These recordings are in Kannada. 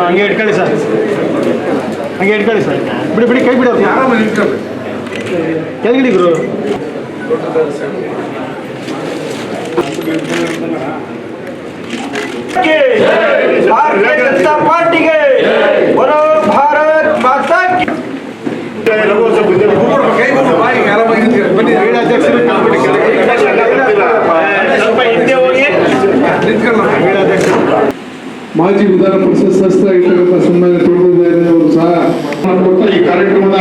ಹಂಗೆ ಇಟ್ಕೊಳ್ಳಿ ಸರ್ ಹಂಗೆ ಇಟ್ಕೊಳ್ಳಿ ಸರ್ ಬಿಡಿ ಬಿಡಿ ಕೈ ಬಿಡೋದು ಕೆಳಗಿಡಿ ಗುರು ಭಾರತೀಯ ಜನತಾ ಪಾರ್ಟಿಗೆ ಬರೋ ಭಾರತ್ ಮಾತಾ ಕೈ ಬನ್ನಿ ಅಧ್ಯಕ್ಷರು ಮಾಜಿ ವಿಧಾನ ಪರಿಷತ್ ಸದಸ್ಯರಾಗಿರ್ತಕ್ಕಂಥ ಸನ್ಮಾನ್ಯ ತೋಟದಾರಿ ಅವರು ಸಹ ಈ ಕಾರ್ಯಕ್ರಮದ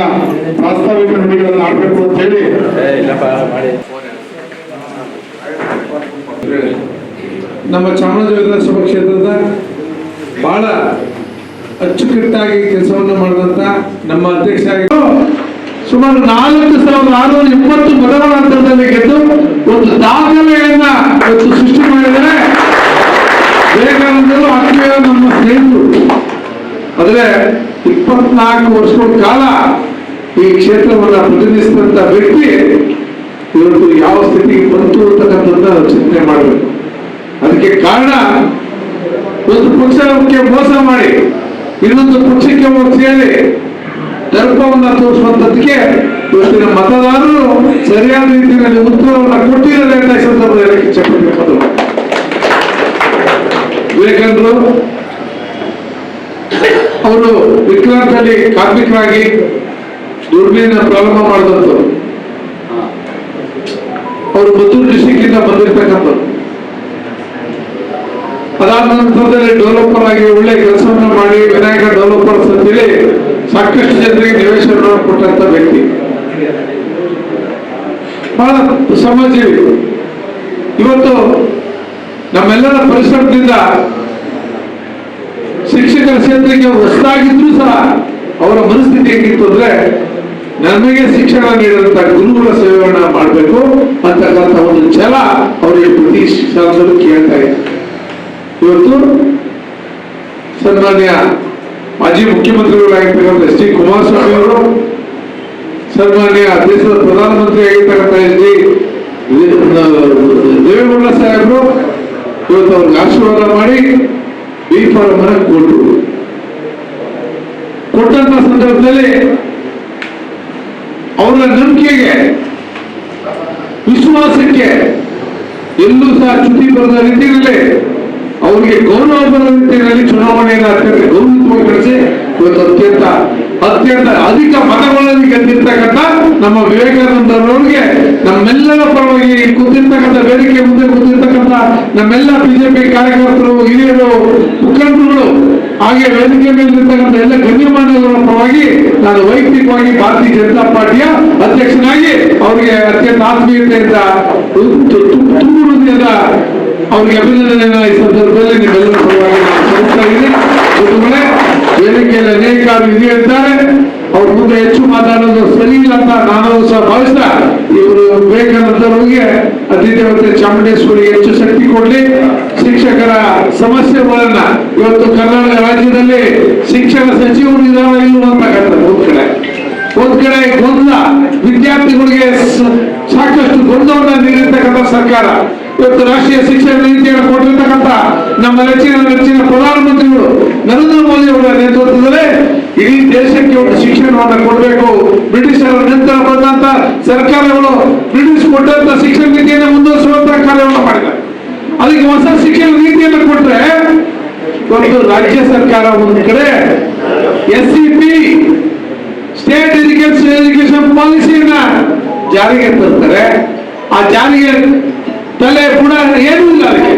ಪ್ರಾಸ್ತಾವಿಕ ನುಡಿಗಳನ್ನು ಆಡಬೇಕು ಅಂತ ಹೇಳಿ. ನಮ್ಮ ಚಾಮರಾಜ ವಿಧಾನಸಭಾ ಕ್ಷೇತ್ರದ ಬಹಳ ಅಚ್ಚುಕಟ್ಟಾಗಿ ಕೆಲಸವನ್ನು ಮಾಡಿದಂತ ನಮ್ಮ ಅಧ್ಯಕ್ಷ ಸುಮಾರು ನಾಲ್ಕು ಸಾವಿರದ ಆರುನೂರ ಇಪ್ಪತ್ತು ಮತಗಳ ಅಂತರದಲ್ಲಿ ಗೆದ್ದು ಒಂದು ದಾಖಲೆಯನ್ನ ಸೃಷ್ಟಿ ಮಾಡಿದರೆ ಆದ್ರೆ ಇಪ್ಪತ್ನಾಲ್ಕು ವರ್ಷಗಳ ಕಾಲ ಈ ಕ್ಷೇತ್ರವನ್ನ ಪ್ರತಿನಿಧಿಸಿದಂಥ ವ್ಯಕ್ತಿ ಇವತ್ತು ಯಾವ ಸ್ಥಿತಿಗೆ ಬಂತು ಅಂತಕ್ಕಂಥದ್ದನ್ನ ಚಿಂತನೆ ಮಾಡಬೇಕು. ಅದಕ್ಕೆ ಕಾರಣ ಒಂದು ಪಕ್ಷಕ್ಕೆ ಮೋಸ ಮಾಡಿ ಇನ್ನೊಂದು ಪಕ್ಷಕ್ಕೆ ಸೇರಿ ದರ್ಪವನ್ನು ತೋರಿಸುವಂಥದ್ದಕ್ಕೆ ಇವತ್ತಿನ ಮತದಾರರು ಸರಿಯಾದ ರೀತಿಯಲ್ಲಿ ಉತ್ತರವನ್ನ ಕೊಟ್ಟಿರಲಿಲ್ಲ ಸಂದರ್ಭದಲ್ಲಿ ಇಚ್ಛೆಪಡಬೇಕು ವಿವೇಕಾನಂದರು ಅವರು ವಿಕ್ರಾಂತಲ್ಲಿ ಕಾರ್ಮಿಕರಾಗಿ ದುರ್ಬಿನ ಪ್ರಾರಂಭ ಮಾಡಿದಂಥವ್ರು. ಅವರು ಮದ್ದೂರು ಡಿಸ್ಟಿಕ್ ಇಂದ ಬಂದಿರ್ತಕ್ಕಂಥವ್ರು. ಅದಾದ ನಂತರದಲ್ಲಿ ಡೆವಲಪರ್ ಆಗಿ ಒಳ್ಳೆ ಕೆಲಸವನ್ನು ಮಾಡಿ ವಿನಾಯಕ ಡೆವಲಪರ್ ಅಂತೇಳಿ ಸಾಕಷ್ಟು ಜನರಿಗೆ ನಿವೇಶನ ಕೊಟ್ಟಂತ ವ್ಯಕ್ತಿ. ಬಹಳ ಸಮಾಜ ಇವತ್ತು ನಮ್ಮೆಲ್ಲರ ಪರಿಶ್ರಮದಿಂದ ಶಿಕ್ಷಕರ ಕ್ಷೇತ್ರಕ್ಕೆ ಹೊಸದಾಗಿದ್ರು ಸಹ ಅವರ ಮನಸ್ಥಿತಿ ಹೇಗಿತ್ತು ಅಂದ್ರೆ ನನಗೆ ಶಿಕ್ಷಣ ನೀಡಿದಂತ ಗುರುಗಳ ಸೇವೆಯನ್ನ ಮಾಡಬೇಕು ಅಂತಕ್ಕಂಥ ಒಂದು ಛಲ ಅವರಿಗೆ ಪ್ರತಿ ಶಾಸಕರು ಕೇಳ್ತಾ ಇತ್ತು. ಇವತ್ತು ಸನ್ಮಾನ್ಯ ಮಾಜಿ ಮುಖ್ಯಮಂತ್ರಿಗಳಾಗಿರ್ತಕ್ಕಂಥ ಎಸ್ ಡಿ ಕುಮಾರಸ್ವಾಮಿ ಅವರು ಸನ್ಮಾನ್ಯ ದೇಶದ ಪ್ರಧಾನಮಂತ್ರಿ ಆಗಿರ್ತಕ್ಕಂಥ ಎಸ್ ಡಿ ದೇವೇಗೌಡ ಸಾಹೇಬರು ಇವತ್ತು ಅವ್ರಿಗೆ ಆಶೀರ್ವಾದ ಮಾಡಿ ಬಿ ಮನ ಕೊಟ್ಟರು ಕೊಟ್ಟಂತ ಸಂದರ್ಭದಲ್ಲಿ ಅವರ ನಂಬಿಕೆಗೆ, ವಿಶ್ವಾಸಕ್ಕೆ ಎಲ್ಲೂ ಸಹ ಚ್ಯುತಿ ಬರದ ರೀತಿಯಲ್ಲಿ ಅವರಿಗೆ ಗೌರವ ಬರದ ರೀತಿಯಲ್ಲಿ ಚುನಾವಣೆಯನ್ನು ಅತ್ಯಂತ ನಡೆಸಿ ಇವತ್ತು ಅತ್ಯಂತ ಅತ್ಯಂತ ಅಧಿಕ ಮತಗಳಲ್ಲಿ ಗೆದ್ದಿರ್ತಕ್ಕಂಥ ನಮ್ಮ ವಿವೇಕಾನಂದರವರಿಗೆ, ನಮ್ಮೆಲ್ಲರ ಪರವಾಗಿ ಕೂತಿರ್ತಕ್ಕಂಥ ವೇದಿಕೆ ಮುಂದೆ ಕೂತಿರ್ತಕ್ಕಂಥ ನಮ್ಮೆಲ್ಲ ಬಿಜೆಪಿ ಕಾರ್ಯಕರ್ತರು, ಹಿರಿಯರು ಮುಖಂಡರುಗಳು ಹಾಗೆ ವೇದಿಕೆ ಮೇಲಿರ್ತಕ್ಕಂಥ ಎಲ್ಲ ಗಣ್ಯಮಾನ್ಯರ ಪರವಾಗಿ ನಾನು ವೈಯಕ್ತಿಕವಾಗಿ ಭಾರತೀಯ ಜನತಾ ಪಾರ್ಟಿಯ ಅಧ್ಯಕ್ಷನಾಗಿ ಅವರಿಗೆ ಅತ್ಯಂತ ಆತ್ಮೀಯತೆಯಿಂದ ತುಂಬು ಹೃದಯದ ಅವರಿಗೆ ಅಭಿನಂದನೆಯನ್ನ ಈ ಸಂದರ್ಭದಲ್ಲಿ ನಿಮ್ಮೆಲ್ಲರ ಪರವಾಗಿ ಸಲ್ಲಿಸ್ತಾ ಇದ್ದೀನಿ. ವೇದಿಕೆಯಲ್ಲಿ ಅನೇಕ ಇದ್ದಾರೆ. ಅವ್ರ ಮುಂದೆ ಹೆಚ್ಚು ಮಾತಾಡೋದು ಸರಿ ಇಲ್ಲ ಅಂತ ನಾನು ಸಹ ಭಾವಿಸ್ತಾ ಇವರು ವಿವೇಕಾನಂದರಿಗೆ ಅತಿಥಿವತೆ ಚಾಮುಂಡೇಶ್ವರಿ ಹೆಚ್ಚು ಶಕ್ತಿ ಕೊಡಲಿ. ಶಿಕ್ಷಕರ ಸಮಸ್ಯೆಗಳನ್ನ ಇವತ್ತು ಕರ್ನಾಟಕ ರಾಜ್ಯದಲ್ಲಿ ಶಿಕ್ಷಣ ಸಚಿವರು ಇರೋ ಒಂದ್ ಕಡೆ. ಒಂದ್ ಕಡೆ ಗೊಂದಲ. ವಿದ್ಯಾರ್ಥಿಗಳಿಗೆ ಸಾಕಷ್ಟು ಗೊಂದಲವನ್ನ ನೀಡಿರ್ತಕ್ಕಂಥ ಸರ್ಕಾರ. ಇವತ್ತು ರಾಷ್ಟ್ರೀಯ ಶಿಕ್ಷಣ ನೀತಿಯನ್ನು ಕೊಟ್ಟಿರ್ತಕ್ಕಂಥ ನಮ್ಮ ನೆಚ್ಚಿನ ನೆಚ್ಚಿನ ಪ್ರಧಾನಮಂತ್ರಿಗಳು ನರೇಂದ್ರ ಮೋದಿ ಅವರ ನೇತೃತ್ವದಲ್ಲಿ ಇಡೀ ದೇಶಕ್ಕೆ ಒಂದು ಶಿಕ್ಷಣವನ್ನು ಕೊಡಬೇಕು. ಬ್ರಿಟಿಷರ ನಂತರ ಬಂದಂತ ಸರ್ಕಾರಗಳು ಬ್ರಿಟಿಷ್ ಕೊಟ್ಟಂತ ಶಿಕ್ಷಣ ನೀತಿಯನ್ನು ಮುಂದುವರಿಸುವಂತ ಕಾರ್ಯವನ್ನು ಮಾಡಿದೆ ಅದಕ್ಕೆ ಹೊಸ ಶಿಕ್ಷಣ ನೀತಿಯನ್ನು ಕೊಟ್ಟರೆ ಒಂದು ರಾಜ್ಯ ಸರ್ಕಾರ ಒಂದು ಕಡೆ S C P state education education ಪಾಲಿಸಿಯನ್ನ ಜಾರಿಗೆ ತರ್ತಾರೆ. ಆ ಜಾರಿಗೆ ತಲೆ ಕೂಡ ಏನೂ ಇಲ್ಲ ಅದಕ್ಕೆ.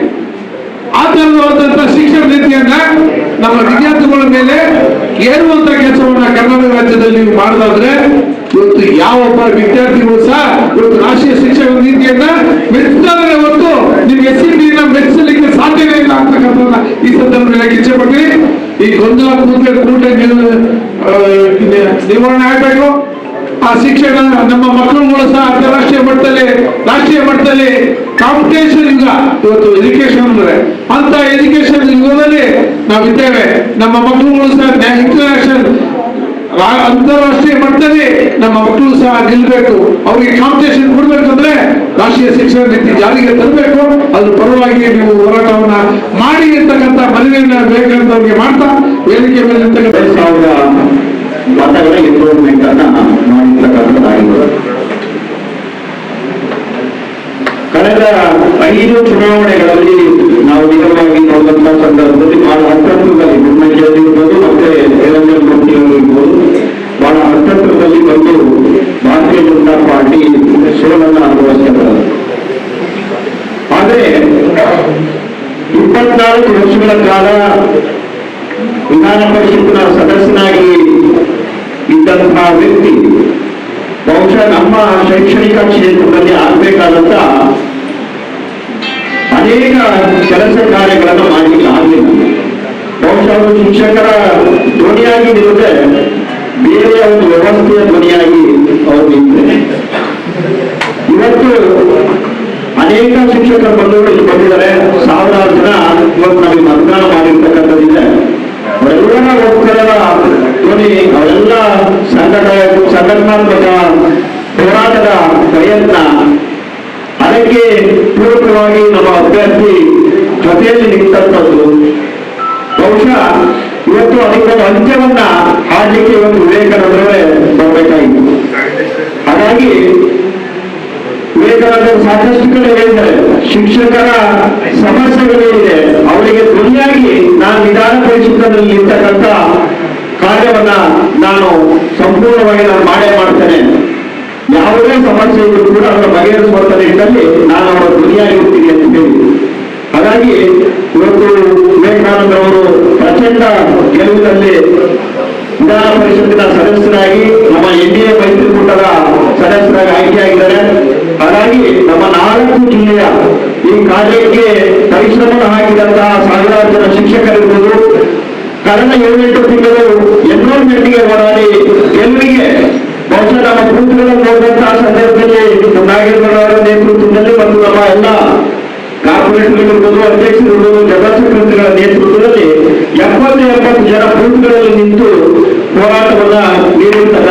ಆ ತರವಾದಂತ ಶಿಕ್ಷಣ ನೀತಿಯನ್ನ ನಮ್ಮ ವಿದ್ಯಾರ್ಥಿಗಳ ಮೇಲೆ ಏರುವಂತ ಕೆಲಸವನ್ನ ಕರ್ನಾಟಕ ರಾಜ್ಯದಲ್ಲಿ ಮಾಡೋದಾದ್ರೆ ಇವತ್ತು ಯಾವೊಬ್ಬ ವಿದ್ಯಾರ್ಥಿಗಳು ಸಹ ಇವತ್ತು ರಾಷ್ಟ್ರೀಯ ಶಿಕ್ಷಣ ನೀತಿಯನ್ನ ಮೆಚ್ಚಿದ್ರೆ ಹೊತ್ತು ನಿಮ್ಗೆ ಎಸ್ ಸಿ ಟಿನ ಮೆಚ್ಚಲಿಕ್ಕೆ ಸಾಧ್ಯವೇ ಇಲ್ಲ ಅಂತಕ್ಕಂಥದ್ದನ್ನ ಈ ಸಂದರ್ಭದಲ್ಲಿ ಇಚ್ಛೆ ಪಟ್ಟಿ ಈ ಗೊಂದಲ ಕೂಟ ಕೂಟ ನಿವಾರಣೆ ಆಗಬೇಕು. ಆ ಶಿಕ್ಷಣ ನಮ್ಮ ಮಕ್ಕಳುಗಳು ಸಹ ಅಂತಾರಾಷ್ಟ್ರೀಯ ಮಟ್ಟದಲ್ಲಿ, ರಾಷ್ಟ್ರೀಯ ಮಟ್ಟದಲ್ಲಿ ಕಾಂಪಿಟೇಷನ್ ಯುಗ ಇವತ್ತು ಎಜುಕೇಶನ್ ಅಂದ್ರೆ ಅಂತ ಎಜುಕೇಶನ್ ಯುಗದಲ್ಲಿ ನಾವಿದ್ದೇವೆ. ನಮ್ಮ ಮಕ್ಕಳುಗಳು ಸಹ ಇಂಟರ್ನ್ಯಾಷನಲ್ ಅಂತಾರಾಷ್ಟ್ರೀಯ ಮಟ್ಟದಲ್ಲಿ ನಮ್ಮ ಮಕ್ಕಳು ಸಹ ನಿಲ್ಬೇಕು. ಅವ್ರಿಗೆ ಕಾಂಪಿಟೇಷನ್ ಕೊಡ್ಬೇಕಂದ್ರೆ ರಾಷ್ಟ್ರೀಯ ಶಿಕ್ಷಣ ನೀತಿ ಜಾರಿಗೆ ತರಬೇಕು. ಅದ್ರ ಪರವಾಗಿ ನೀವು ಹೋರಾಟವನ್ನ ಮಾಡಿ ಇರ್ತಕ್ಕಂಥ ಮನವಿಯನ್ನ ಬೇಕಂತವ್ರಿಗೆ ಮಾಡ್ತಾ ವೇದಿಕೆ ಮೇಲೆ ಕಳೆದ ಐದು ಚುನಾವಣೆಗಳಲ್ಲಿ ನಾವು ನಿಜವಾಗಿ ನೋಡಿದಂತಹ ಸಂದರ್ಭದಲ್ಲಿ ಬಹಳ ಹತ್ತತ್ರದಲ್ಲಿ ಗುಮ್ಮಜ್ಜಿಯಲ್ಲಿ ಇರ್ಬೋದು, ಮತ್ತೆ ನಿರಂಜನ್ ಮೂರ್ತಿಯವರು ಇರ್ಬೋದು ಬಹಳ ಹತ್ತತ್ರದಲ್ಲಿ ಬಂದು ಭಾರತೀಯ ಜನತಾ ಪಾರ್ಟಿ ಸೋಲನ್ನ ಅನುಭವಿಸಿದ್ದಾರೆ ಆದ್ರೆ ಇಪ್ಪತ್ನಾಲ್ಕು ವರ್ಷಗಳ ಕಾಲ ವಿಧಾನ ಪರಿಷತ್ನ ಸದಸ್ಯನಾಗಿ ಇದ್ದಂತಹ ವ್ಯಕ್ತಿ, ಬಹುಶಃ ನಮ್ಮ ಶೈಕ್ಷಣಿಕ ಕ್ಷೇತ್ರದಲ್ಲಿ ಆಗ್ಬೇಕಾದಂತ ಅನೇಕ ಕೆಲಸ ಕಾರ್ಯಗಳನ್ನು ಮಾಡಲಿಕ್ಕೆ ಆಗಲಿಲ್ಲ ಬಹುಶಃ ಅವರು ಶಿಕ್ಷಕರ ಧ್ವನಿಯಾಗಿ ನಿಲ್ಲದೆ ಬೇರೆ ಒಂದು ವ್ಯವಸ್ಥೆಯ ಧ್ವನಿಯಾಗಿ ಅವರು ನಿಂತಿದ್ದಾರೆ. ಇವತ್ತು ಅನೇಕ ಶಿಕ್ಷಕರ ಬಂಧುಗಳು ಇಲ್ಲಿ ಬಂದಿದ್ದಾರೆ. ಸಾವಿರಾರು ಜನ ಇವತ್ತು ನಮಗೆ ಮತದಾನ ಮಾಡಿರ್ತಕ್ಕಂಥದ್ದಿದೆ. ಅವರೆಲ್ಲರ ಒಕ್ಕಲರ ಧ್ವನಿ, ಅವರೆಲ್ಲ ಸಂಘಟ ಸಂಘಟನಾತ್ಮಕ ಹೋರಾಟದ ಪ್ರಯತ್ನ. ಅದಕ್ಕೆ ಪೂರಕವಾಗಿ ನಮ್ಮ ಅಭ್ಯರ್ಥಿ ಜೊತೆಯಲ್ಲಿ ನಿಂತಂಥದ್ದು. ಬಹುಶಃ ಇವತ್ತು ಅದಕ್ಕೊಂದು ಅಂತ್ಯವನ್ನ ಹಾಡಲಿಕ್ಕೆ ಇವತ್ತು ವಿವೇಕಾನಂದರೇ ಬರಬೇಕಾಯಿತು. ಹಾಗಾಗಿ ವಿವೇಕಾನಂದರು ಸಾಕಷ್ಟು ಕಡೆ ಹೇಳಿದ್ದಾರೆ. ಶಿಕ್ಷಕರ ಸಮಸ್ಯೆಗಳೇನಿದೆ ಅವರಿಗೆ ಧ್ವನಿಯಾಗಿ ನಾನು ವಿಧಾನ ಪರಿಷತ್ನಲ್ಲಿ ಇರ್ತಕ್ಕಂಥ ಕಾರ್ಯವನ್ನ ನಾನು ಸಂಪೂರ್ಣವಾಗಿ ನಾನು ಮಾಡೇ ಮಾಡ್ತೇನೆ. ಯಾವುದೇ ಸಮಸ್ಯೆ ಇದ್ರು ಕೂಡ ಅವರ ಬಗೆಹರಿಸುವಂತ ನಿಟ್ಟಿನಲ್ಲಿ ನಾನು ಅವರ ಧ್ವನಿಯಾಗಿರ್ತೀನಿ ಅಂತ ಹೇಳಿ. ಹಾಗಾಗಿ ಇವತ್ತು ವಿವೇಕಾನಂದರವರು ಪ್ರಚಂಡ ಗೆಲುವಿನಲ್ಲಿ ವಿಧಾನ ಪರಿಷತ್ತಿನ ಸದಸ್ಯರಾಗಿ ನಮ್ಮ ಎನ್ ಡಿ ಎ ಮೈತ್ರಿಕೂಟದ ಸದಸ್ಯರಾಗಿ ಆಯ್ಕೆಯಾಗಿದ್ದಾರೆ ಹಾಗಾಗಿ ನಮ್ಮ ನಾಲ್ಕು ಜಿಲ್ಲೆಯ ಈ ಕಾರ್ಯಕ್ಕೆ ಪರಿಶ್ರಮ ಹಾಕಿದಂತಹ ಸಾವಿರಾರು ಜನ ಶಿಕ್ಷಕರಿರ್ಬೋದು, ಕಳೆದ ಏಳೆಂಟು ತಿಂಗಳು ಎನ್ರೋಲ್ಮೆಂಟ್ಗೆ ಹೋರಾಡಿ ಗೆಲುವಿಗೆ ಬಹುಶಃ ನಮ್ಮ ಬೂತ್ಗಳನ್ನು ನೋಡಿದಂತಹ ಸಂದರ್ಭದಲ್ಲಿ ನಾಗೇಂದ್ರ ಅವರ ನೇತೃತ್ವದಲ್ಲಿ ಮತ್ತು ನಮ್ಮ ಎಲ್ಲ ಕಾರ್ಪೊರೇಟರ್ಗಳಿರ್ಬೋದು ಅಧ್ಯಕ್ಷರಿರ್ಬೋದು ಜನರಲ್ ನೇತೃತ್ವದಲ್ಲಿ ಎಪ್ಪತ್ತು ಎಪ್ಪತ್ತು ಜನ ಬೂತ್ಗಳಲ್ಲಿ ನಿಂತು ಹೋರಾಟವನ್ನ ನೀಡುವಂತಹ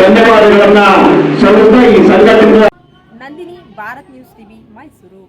ಧನ್ಯವಾದಗಳನ್ನ ಸಲ್ಲಿಸ್ತಾ ಈ ಸಂಘಟನೆಯ ನಂದಿನಿ ಭಾರತ್ ನ್ಯೂಸ್ ಟಿವಿ ಮೈಸೂರು